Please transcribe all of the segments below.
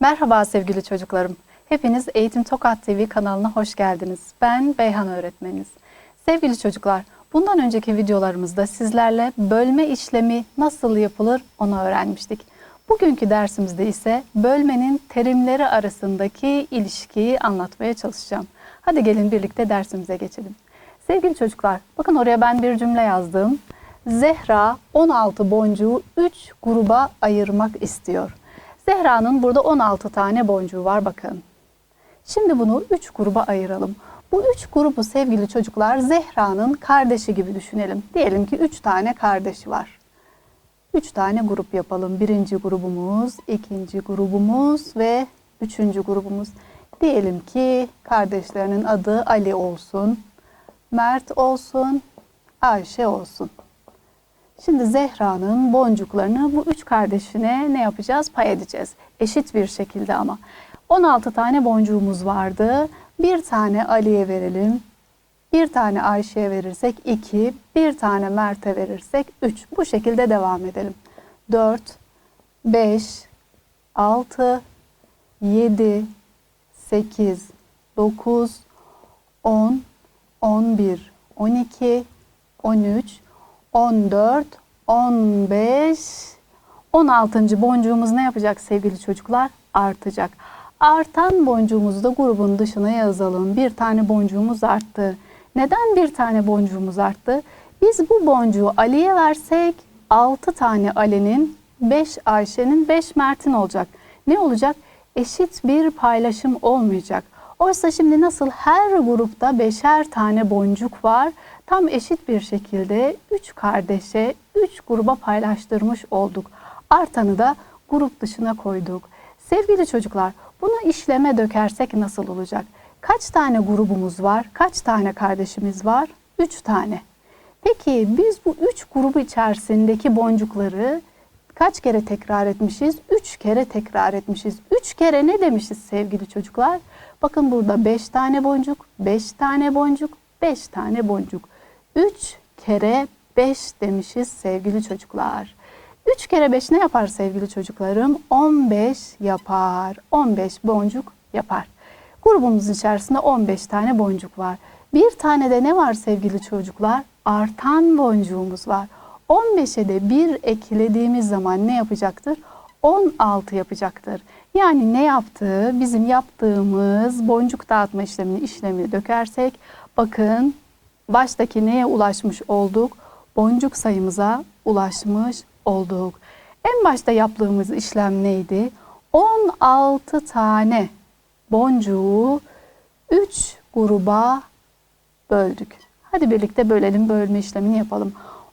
Merhaba sevgili çocuklarım. Hepiniz Eğitim Tokat TV kanalına hoş geldiniz. Ben Beyhan öğretmeniniz. Sevgili çocuklar, bundan önceki videolarımızda sizlerle bölme işlemi nasıl yapılır onu öğrenmiştik. Bugünkü dersimizde ise bölmenin terimleri arasındaki ilişkiyi anlatmaya çalışacağım. Hadi gelin birlikte dersimize geçelim. Sevgili çocuklar, bakın oraya ben bir cümle yazdım. Zehra 16 boncuğu 3 gruba ayırmak istiyor. Zehra'nın burada 16 tane boncuğu var bakın. Şimdi bunu 3 gruba ayıralım. Bu 3 grubu sevgili çocuklar Zehra'nın kardeşi gibi düşünelim. Diyelim ki 3 tane kardeşi var. 3 tane grup yapalım. Birinci grubumuz, ikinci grubumuz ve üçüncü grubumuz. Diyelim ki kardeşlerinin adı Ali olsun, Mert olsun, Ayşe olsun. Şimdi Zehra'nın boncuklarını bu üç kardeşine ne yapacağız? Pay edeceğiz. Eşit bir şekilde ama. 16 tane boncuğumuz vardı. Bir tane Ali'ye verelim. Bir tane Ayşe'ye verirsek 2, bir tane Mert'e verirsek 3. Bu şekilde devam edelim. 4, 5, 6, 7, 8, 9, 10, 11, 12, 13, 14, 15, 16. boncuğumuz ne yapacak sevgili çocuklar? Artacak. Artan boncuğumuzu da grubun dışına yazalım. Bir tane boncuğumuz arttı. Neden bir tane boncuğumuz arttı? Biz bu boncuğu Ali'ye versek 6 tane Ali'nin, 5 Ayşe'nin, 5 Mert'in olacak. Ne olacak? Eşit bir paylaşım olmayacak. Oysa şimdi nasıl her grupta beşer tane boncuk var, tam eşit bir şekilde üç kardeşe, üç gruba paylaştırmış olduk. Artanı da grup dışına koyduk. Sevgili çocuklar, bunu işleme dökersek nasıl olacak? Kaç tane grubumuz var? Kaç tane kardeşimiz var? Üç tane. Peki biz bu üç grubu içerisindeki boncukları kaç kere tekrar etmişiz? Üç kere tekrar etmişiz. Üç kere ne demişiz sevgili çocuklar? Bakın burada beş tane boncuk, beş tane boncuk, beş tane boncuk. Üç kere beş demişiz sevgili çocuklar. Üç kere beş ne yapar sevgili çocuklarım? On beş yapar. On beş boncuk yapar. Grubumuzun içerisinde 15 tane boncuk var. Bir tane de ne var sevgili çocuklar? Artan boncuğumuz var. 15'e de bir eklediğimiz zaman ne yapacaktır? 16 yapacaktır. Yani ne yaptığı bizim yaptığımız boncuk dağıtma işlemini işlemini dökersek bakın baştaki neye ulaşmış olduk? Boncuk sayımıza ulaşmış olduk. En başta yaptığımız işlem neydi? 16 tane boncuğu 3 gruba böldük. Hadi birlikte bölelim, bölme işlemini yapalım.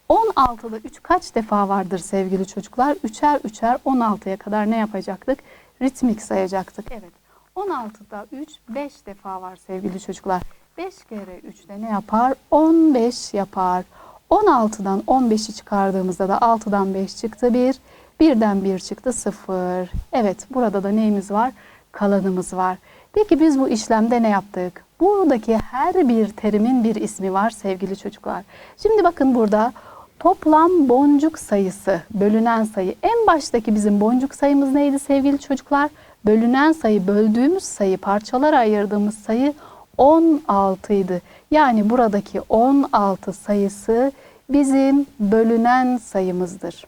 16'da 3 kaç defa vardır sevgili çocuklar? Üçer üçer 16'ya kadar ne yapacaktık? Ritmik sayacaktık. Evet. 16'da 3 5 defa var sevgili çocuklar. 5 kere 3 de ne yapar? 15 yapar. 16'dan 15'i çıkardığımızda da 6'dan 5 çıktı 1. 1'den 1 çıktı 0. Evet burada da neyimiz var? Kalanımız var. Peki biz bu işlemde ne yaptık? Buradaki her bir terimin bir ismi var sevgili çocuklar. Şimdi bakın burada toplam boncuk sayısı, bölünen sayı. En baştaki bizim boncuk sayımız neydi sevgili çocuklar? Bölünen sayı, böldüğümüz sayı, parçalara ayırdığımız sayı 16 idi. Yani buradaki 16 sayısı bizim bölünen sayımızdır.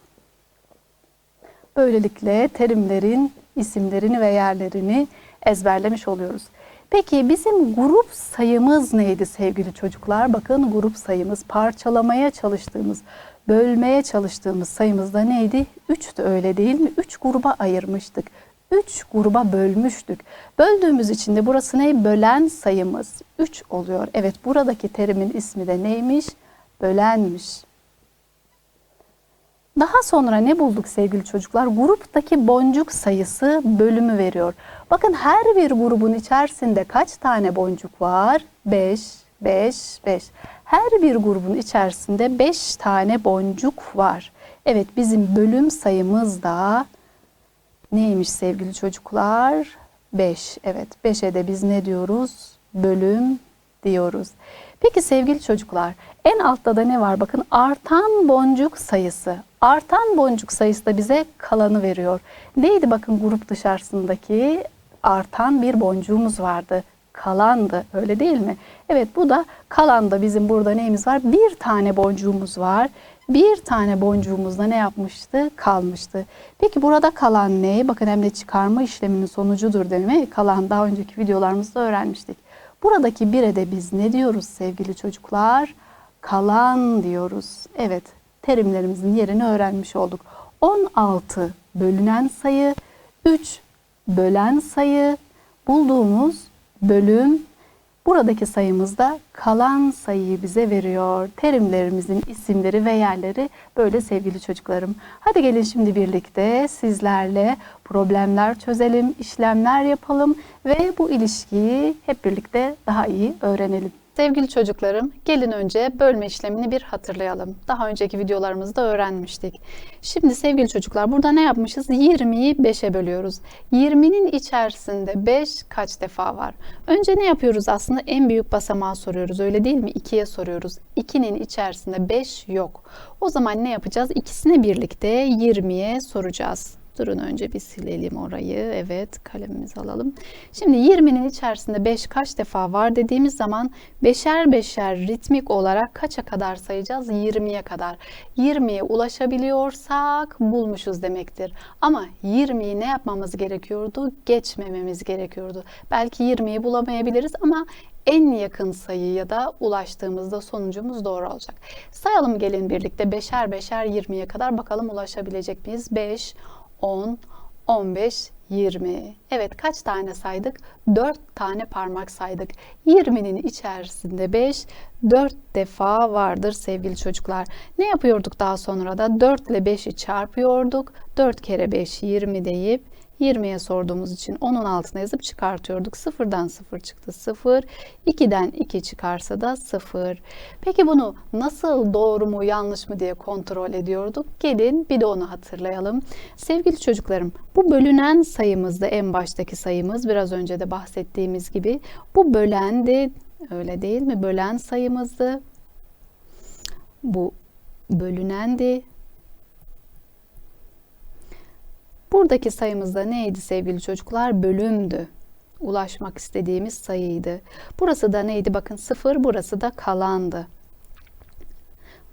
Böylelikle terimlerin isimlerini ve yerlerini ezberlemiş oluyoruz. Peki bizim grup sayımız neydi sevgili çocuklar? Bakın grup sayımız parçalamaya çalıştığımız, bölmeye çalıştığımız sayımız da neydi? 3'tü öyle değil mi? 3 gruba ayırmıştık. 3 gruba bölmüştük. Böldüğümüz için de burası ne? Bölen sayımız 3 oluyor. Evet buradaki terimin ismi de neymiş? Bölenmiş. Daha sonra ne bulduk sevgili çocuklar? Gruptaki boncuk sayısı bölümü veriyor. Bakın her bir grubun içerisinde kaç tane boncuk var? 5, 5, 5. Her bir grubun içerisinde 5 tane boncuk var. Evet bizim bölüm sayımız da neymiş sevgili çocuklar? 5. Evet 5'e de biz ne diyoruz? Bölüm diyoruz. Peki sevgili çocuklar, en altta da ne var? Bakın artan boncuk sayısı. Artan boncuk sayısı da bize kalanı veriyor. Neydi bakın grup dışarısındaki artan bir boncuğumuz vardı. Kalandı öyle değil mi? Evet bu da kalanda bizim burada neyimiz var? Bir tane boncuğumuz var. Bir tane boncuğumuzda ne yapmıştı? Kalmıştı. Peki burada kalan ne? Bakın hem de çıkarma işleminin sonucudur değil mi? Kalan daha önceki videolarımızda öğrenmiştik. Buradaki bire de biz ne diyoruz sevgili çocuklar? Kalan diyoruz. Evet terimlerimizin yerini öğrenmiş olduk. 16 bölünen sayı, 3 bölen sayı, bulduğumuz bölüm buradaki sayımızda kalan sayıyı bize veriyor. Terimlerimizin isimleri ve yerleri böyle sevgili çocuklarım. Hadi gelin şimdi birlikte sizlerle problemler çözelim, işlemler yapalım ve bu ilişkiyi hep birlikte daha iyi öğrenelim. Sevgili çocuklarım, gelin önce bölme işlemini bir hatırlayalım. Daha önceki videolarımızda öğrenmiştik. Şimdi sevgili çocuklar burada ne yapmışız? 20'yi 5'e bölüyoruz. 20'nin içerisinde 5 kaç defa var? Önce ne yapıyoruz aslında? En büyük basamağı soruyoruz öyle değil mi? 2'ye soruyoruz. 2'nin içerisinde 5 yok. O zaman ne yapacağız? İkisini birlikte 20'ye soracağız. Durun önce bir silelim orayı. Evet kalemimizi alalım. Şimdi 20'nin içerisinde 5 kaç defa var dediğimiz zaman beşer beşer ritmik olarak kaça kadar sayacağız? 20'ye kadar. 20'ye ulaşabiliyorsak bulmuşuz demektir. Ama 20'yi ne yapmamız gerekiyordu? Geçmememiz gerekiyordu. Belki 20'yi bulamayabiliriz ama en yakın sayı ya da ulaştığımızda sonucumuz doğru olacak. Sayalım gelin birlikte beşer beşer 20'ye kadar bakalım ulaşabilecek miyiz? 5, 10, 15, 20. Evet kaç tane saydık? 4 tane parmak saydık. 20'nin içerisinde 5, 4 defa vardır sevgili çocuklar. Ne yapıyorduk daha sonra da? 4 ile 5'i çarpıyorduk. 4 kere 5 20 deyip 20'ye sorduğumuz için onun altına yazıp çıkartıyorduk. Sıfırdan sıfır çıktı sıfır. 2'den 2 çıkarsa da sıfır. Peki bunu nasıl doğru mu yanlış mı diye kontrol ediyorduk. Gelin bir de onu hatırlayalım. Sevgili çocuklarım bu bölünen sayımızda en baştaki sayımız biraz önce de bahsettiğimiz gibi bu bölendi öyle değil mi? Bölen sayımızdı. Bu bölünendi. Buradaki sayımız da neydi sevgili çocuklar? Bölümdü. Ulaşmak istediğimiz sayıydı. Burası da neydi? Bakın sıfır, burası da kalandı.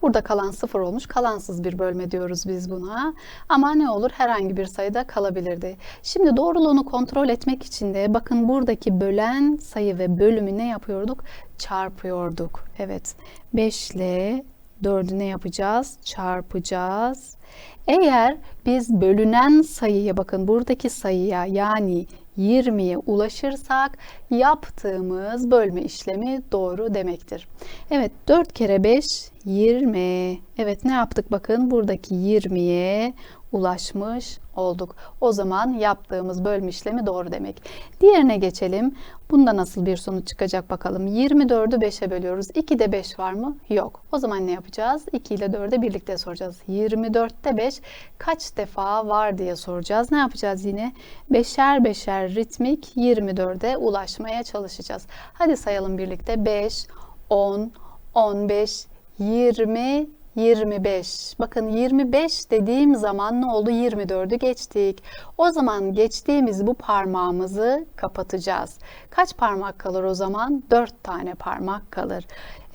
Burada kalan sıfır olmuş. Kalansız bir bölme diyoruz biz buna. Ama ne olur? Herhangi bir sayıda kalabilirdi. Şimdi doğruluğunu kontrol etmek için de bakın buradaki bölen sayı ve bölümü ne yapıyorduk? Çarpıyorduk. Evet. 5 ile 4'ü ne yapacağız? Çarpacağız. Eğer biz bölünen sayıya bakın buradaki sayıya yani 20'ye ulaşırsak yaptığımız bölme işlemi doğru demektir. Evet 4 kere 5 20. Evet ne yaptık bakın buradaki 20'ye ulaşmış olduk. O zaman yaptığımız bölme işlemi doğru demek. Diğerine geçelim. Bunda nasıl bir sonuç çıkacak bakalım. 24'ü 5'e bölüyoruz. 2'de 5 var mı? Yok. O zaman ne yapacağız? 2 ile 4'e birlikte soracağız. 24'te 5 kaç defa var diye soracağız. Ne yapacağız yine? Beşer beşer ritmik 24'e ulaşmaya çalışacağız. Hadi sayalım birlikte. 5, 10, 15, 20, 25. Bakın 25 dediğim zaman ne oldu? 24'ü geçtik. O zaman geçtiğimiz bu parmağımızı kapatacağız. Kaç parmak kalır o zaman? 4 tane parmak kalır.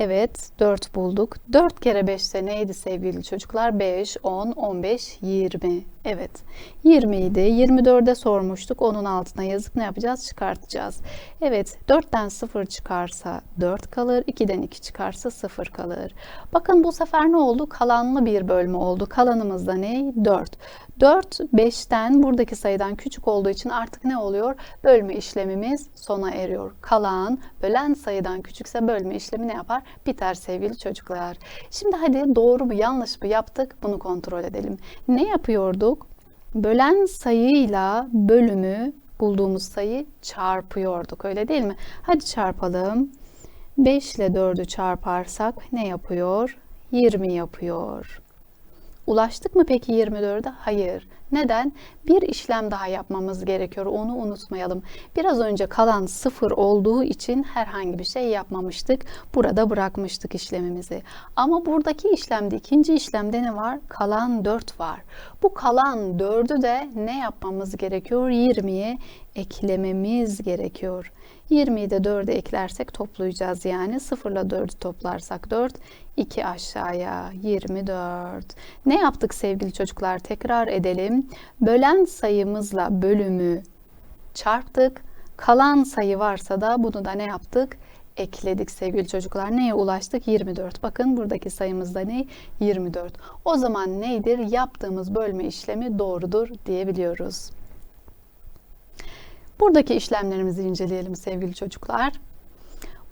Evet 4 bulduk. 4 kere 5 ise neydi sevgili çocuklar? 5, 10, 15, 20. Evet 20 idi. 24'e sormuştuk. Onun altına yazıp ne yapacağız? Çıkartacağız. Evet 4'ten 0 çıkarsa 4 kalır. 2'den 2 çıkarsa 0 kalır. Bakın bu sefer ne oldu? Kalanlı bir bölme oldu. Kalanımız da ne? 4. 4 5'ten buradaki sayıdan küçük olduğu için artık ne oluyor? Bölme işlemimiz sona eriyor. Kalan bölen sayıdan küçükse bölme işlemi ne yapar? Biter sevgili çocuklar. Şimdi hadi doğru mu yanlış mı yaptık bunu kontrol edelim. Ne yapıyorduk? Bölen sayıyla bölümü bulduğumuz sayı çarpıyorduk öyle değil mi? Hadi çarpalım. 5 ile 4'ü çarparsak ne yapıyor? 20 yapıyor. Ulaştık mı peki 24'e? Hayır. Neden? Bir işlem daha yapmamız gerekiyor. Onu unutmayalım. Biraz önce kalan sıfır olduğu için herhangi bir şey yapmamıştık. Burada bırakmıştık işlemimizi. Ama buradaki işlemde, ikinci işlemde ne var? Kalan 4 var. Bu kalan 4'ü de ne yapmamız gerekiyor? 20'ye eklememiz gerekiyor. 20'yi de 4'e eklersek toplayacağız yani. 0 ile 4'ü toplarsak 4, 2 aşağıya 24. Ne yaptık sevgili çocuklar? Tekrar edelim. Bölen sayımızla bölümü çarptık. Kalan sayı varsa da bunu da ne yaptık? ekledik sevgili çocuklar. Neye ulaştık? 24. Bakın buradaki sayımızda ne? 24. O zaman neydir? Yaptığımız bölme işlemi doğrudur diyebiliyoruz. Buradaki işlemlerimizi inceleyelim sevgili çocuklar.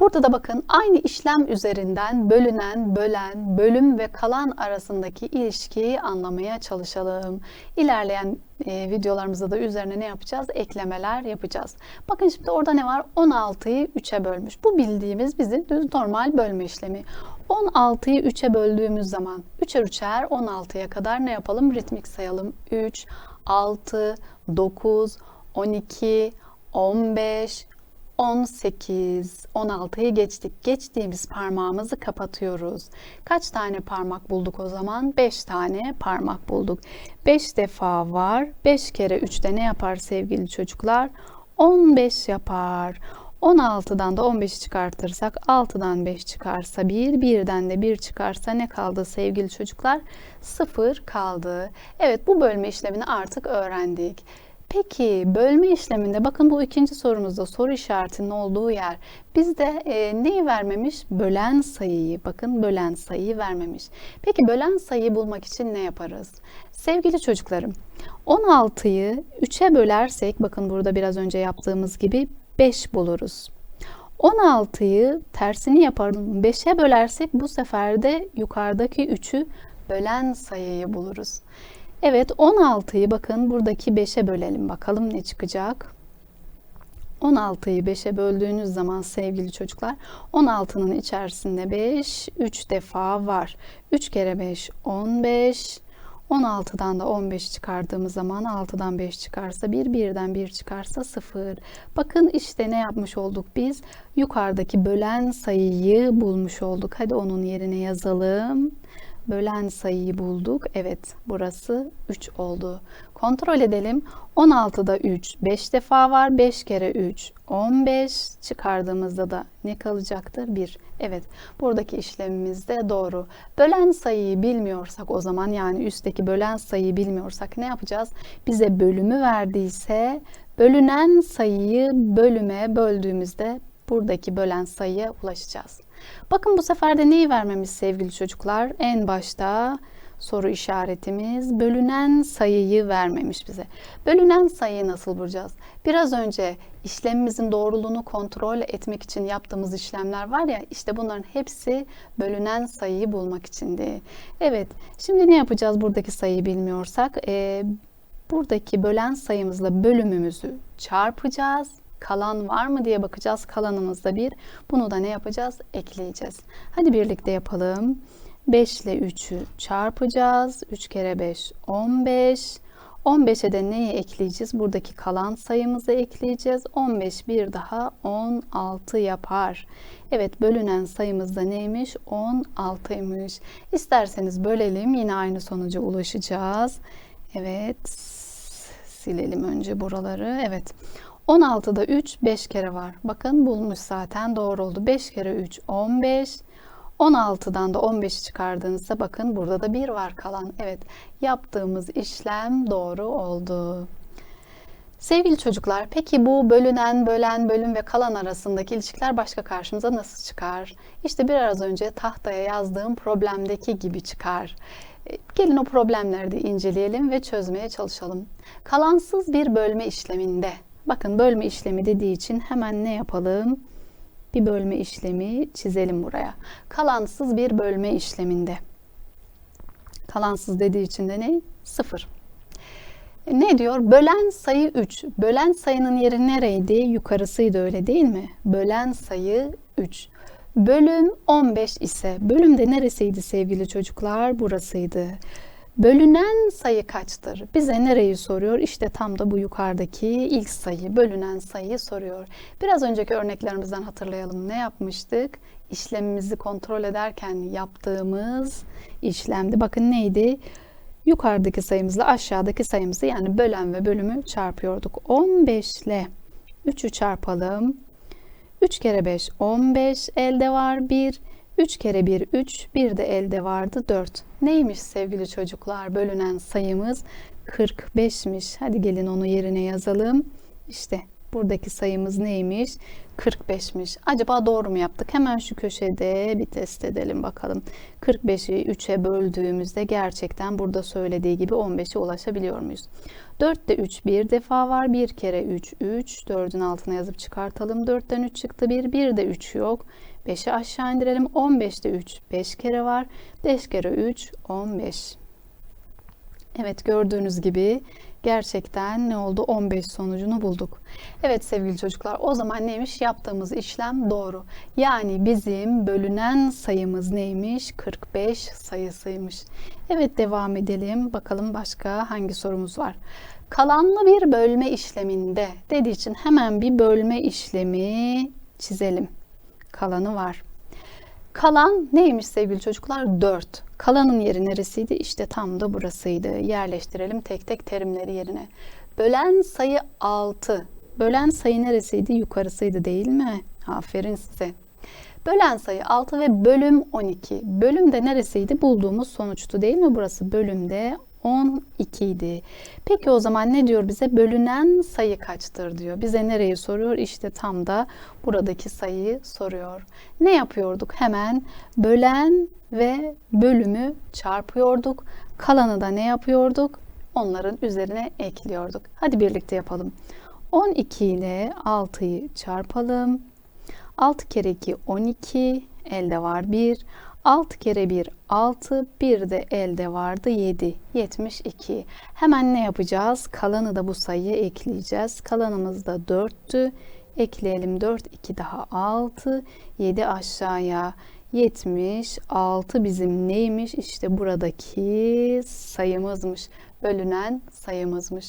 Burada da bakın aynı işlem üzerinden bölünen, bölen, bölüm ve kalan arasındaki ilişkiyi anlamaya çalışalım. İlerleyen e, videolarımızda da üzerine ne yapacağız? Eklemeler yapacağız. Bakın şimdi orada ne var? 16'yı 3'e bölmüş. Bu bildiğimiz bizim düz normal bölme işlemi. 16'yı 3'e böldüğümüz zaman 3'er 3'er 16'ya kadar ne yapalım? Ritmik sayalım. 3, 6, 9, 12, 15, 18, 16'yı geçtik. Geçtiğimiz parmağımızı kapatıyoruz. Kaç tane parmak bulduk o zaman? 5 tane parmak bulduk. 5 defa var. 5 kere 3'te ne yapar sevgili çocuklar? 15 yapar. 16'dan da 15'i çıkartırsak 6'dan 5 çıkarsa 1, 1'den de 1 çıkarsa ne kaldı sevgili çocuklar? 0 kaldı. Evet bu bölme işlemini artık öğrendik. Peki bölme işleminde bakın bu ikinci sorumuzda soru işaretinin olduğu yer bizde e, neyi vermemiş? Bölen sayıyı. Bakın bölen sayıyı vermemiş. Peki bölen sayıyı bulmak için ne yaparız? Sevgili çocuklarım 16'yı 3'e bölersek bakın burada biraz önce yaptığımız gibi 5 buluruz. 16'yı tersini yapalım 5'e bölersek bu sefer de yukarıdaki 3'ü bölen sayıyı buluruz. Evet 16'yı bakın buradaki 5'e bölelim bakalım ne çıkacak. 16'yı 5'e böldüğünüz zaman sevgili çocuklar 16'nın içerisinde 5 3 defa var. 3 kere 5 15 16'dan da 15 çıkardığımız zaman 6'dan 5 çıkarsa 1, 1'den 1 çıkarsa 0. Bakın işte ne yapmış olduk biz? Yukarıdaki bölen sayıyı bulmuş olduk. Hadi onun yerine yazalım bölen sayıyı bulduk. Evet burası 3 oldu. Kontrol edelim. 16'da 3 5 defa var. 5 kere 3 15 çıkardığımızda da ne kalacaktır? 1. Evet buradaki işlemimiz de doğru. Bölen sayıyı bilmiyorsak o zaman yani üstteki bölen sayıyı bilmiyorsak ne yapacağız? Bize bölümü verdiyse bölünen sayıyı bölüme böldüğümüzde buradaki bölen sayıya ulaşacağız. Bakın bu sefer de neyi vermemiş sevgili çocuklar? En başta soru işaretimiz bölünen sayıyı vermemiş bize. Bölünen sayıyı nasıl bulacağız? Biraz önce işlemimizin doğruluğunu kontrol etmek için yaptığımız işlemler var ya işte bunların hepsi bölünen sayıyı bulmak içindi. Evet şimdi ne yapacağız buradaki sayıyı bilmiyorsak? Ee, buradaki bölen sayımızla bölümümüzü çarpacağız kalan var mı diye bakacağız. Kalanımızda bir. Bunu da ne yapacağız? Ekleyeceğiz. Hadi birlikte yapalım. 5 ile 3'ü çarpacağız. 3 kere 5 15. 15'e de neyi ekleyeceğiz? Buradaki kalan sayımızı ekleyeceğiz. 15 bir daha 16 yapar. Evet bölünen sayımız da neymiş? 16'ymış. İsterseniz bölelim. Yine aynı sonuca ulaşacağız. Evet. Silelim önce buraları. Evet. 16'da 3 5 kere var. Bakın bulmuş zaten doğru oldu. 5 kere 3 15. 16'dan da 15'i çıkardığınızda bakın burada da 1 var kalan. Evet yaptığımız işlem doğru oldu. Sevgili çocuklar peki bu bölünen, bölen, bölüm ve kalan arasındaki ilişkiler başka karşımıza nasıl çıkar? İşte biraz önce tahtaya yazdığım problemdeki gibi çıkar. E, gelin o problemleri de inceleyelim ve çözmeye çalışalım. Kalansız bir bölme işleminde Bakın bölme işlemi dediği için hemen ne yapalım? Bir bölme işlemi çizelim buraya. Kalansız bir bölme işleminde. Kalansız dediği için de ne? Sıfır. E, ne diyor? Bölen sayı 3. Bölen sayının yeri nereydi? Yukarısıydı öyle değil mi? Bölen sayı 3. Bölüm 15 ise bölümde neresiydi sevgili çocuklar? Burasıydı. Bölünen sayı kaçtır? Bize nereyi soruyor? İşte tam da bu yukarıdaki ilk sayı, bölünen sayıyı soruyor. Biraz önceki örneklerimizden hatırlayalım. Ne yapmıştık? İşlemimizi kontrol ederken yaptığımız işlemdi. Bakın neydi? Yukarıdaki sayımızla aşağıdaki sayımızı yani bölen ve bölümü çarpıyorduk. 15 ile 3'ü çarpalım. 3 kere 5 15 elde var 1. 3 kere 1 3 bir de elde vardı 4. Neymiş sevgili çocuklar bölünen sayımız 45'miş. Hadi gelin onu yerine yazalım. İşte buradaki sayımız neymiş? 45'miş. Acaba doğru mu yaptık? Hemen şu köşede bir test edelim bakalım. 45'i 3'e böldüğümüzde gerçekten burada söylediği gibi 15'e ulaşabiliyor muyuz? 4'te 3 bir defa var. 1 kere 3 3. 4'ün altına yazıp çıkartalım. 4'ten 3 çıktı 1. 1 de 3 yok. 5'i aşağı indirelim. 15'te 3 5 kere var. 5 kere 3 15. Evet gördüğünüz gibi gerçekten ne oldu? 15 sonucunu bulduk. Evet sevgili çocuklar o zaman neymiş? Yaptığımız işlem doğru. Yani bizim bölünen sayımız neymiş? 45 sayısıymış. Evet devam edelim. Bakalım başka hangi sorumuz var? Kalanlı bir bölme işleminde dediği için hemen bir bölme işlemi çizelim. Kalanı var. Kalan neymiş sevgili çocuklar? 4. Kalanın yeri neresiydi? İşte tam da burasıydı. Yerleştirelim tek tek terimleri yerine. Bölen sayı 6. Bölen sayı neresiydi? Yukarısıydı değil mi? Aferin size. Bölen sayı 6 ve bölüm 12. Bölüm de neresiydi? Bulduğumuz sonuçtu değil mi? Burası bölümde 12 idi. Peki o zaman ne diyor bize? Bölünen sayı kaçtır diyor. Bize nereyi soruyor? İşte tam da buradaki sayıyı soruyor. Ne yapıyorduk? Hemen bölen ve bölümü çarpıyorduk. Kalanı da ne yapıyorduk? Onların üzerine ekliyorduk. Hadi birlikte yapalım. 12 ile 6'yı çarpalım. 6 kere 2 12 elde var 1. 6 kere 1 6 bir de elde vardı 7 72 hemen ne yapacağız? Kalanı da bu sayıya ekleyeceğiz. Kalanımız da 4'tü ekleyelim 4 2 daha 6 7 aşağıya 76 bizim neymiş? İşte buradaki sayımızmış. Bölünen sayımızmış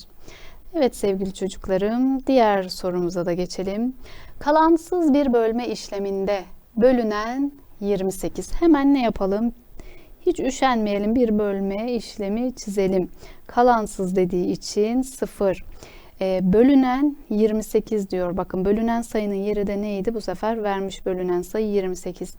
Evet sevgili çocuklarım diğer sorumuza da geçelim kalansız bir bölme işleminde bölünen 28. Hemen ne yapalım? Hiç üşenmeyelim bir bölme işlemi çizelim. Kalansız dediği için 0. E, bölünen 28 diyor. Bakın bölünen sayının yeri de neydi? Bu sefer vermiş bölünen sayı 28.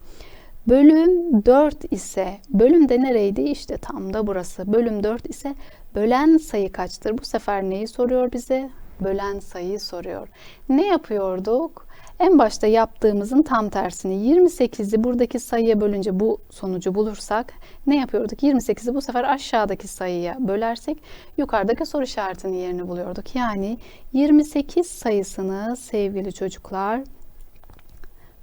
Bölüm 4 ise bölüm de nereydi? İşte tam da burası. Bölüm 4 ise bölen sayı kaçtır? Bu sefer neyi soruyor bize? Bölen sayıyı soruyor. Ne yapıyorduk? En başta yaptığımızın tam tersini 28'i buradaki sayıya bölünce bu sonucu bulursak ne yapıyorduk? 28'i bu sefer aşağıdaki sayıya bölersek yukarıdaki soru işaretinin yerini buluyorduk. Yani 28 sayısını sevgili çocuklar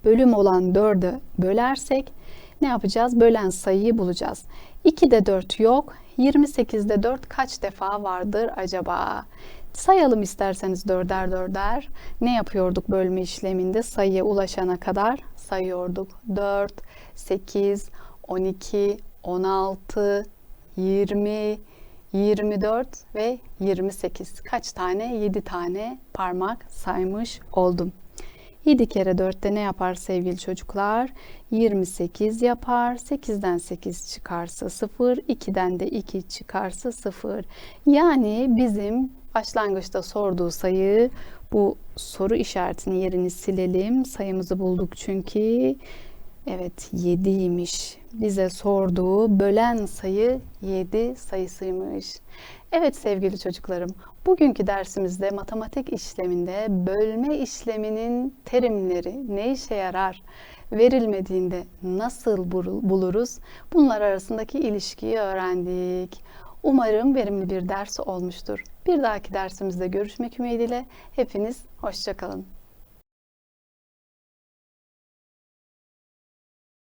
bölüm olan 4'e bölersek ne yapacağız? Bölen sayıyı bulacağız. 2'de 4 yok. 28'de 4 kaç defa vardır acaba? Sayalım isterseniz dörder dörder. Ne yapıyorduk bölme işleminde? Sayıya ulaşana kadar sayıyorduk. 4, 8, 12, 16, 20, 24 ve 28. Kaç tane? 7 tane parmak saymış oldum. 7 kere 4'te ne yapar sevgili çocuklar? 28 yapar. 8'den 8 çıkarsa 0, 2'den de 2 çıkarsa 0. Yani bizim başlangıçta sorduğu sayı bu soru işaretinin yerini silelim. Sayımızı bulduk çünkü. Evet 7'ymiş. Bize sorduğu bölen sayı 7 sayısıymış. Evet sevgili çocuklarım, bugünkü dersimizde matematik işleminde bölme işleminin terimleri ne işe yarar, verilmediğinde nasıl buluruz, bunlar arasındaki ilişkiyi öğrendik. Umarım verimli bir ders olmuştur. Bir dahaki dersimizde görüşmek ümidiyle hepiniz hoşçakalın.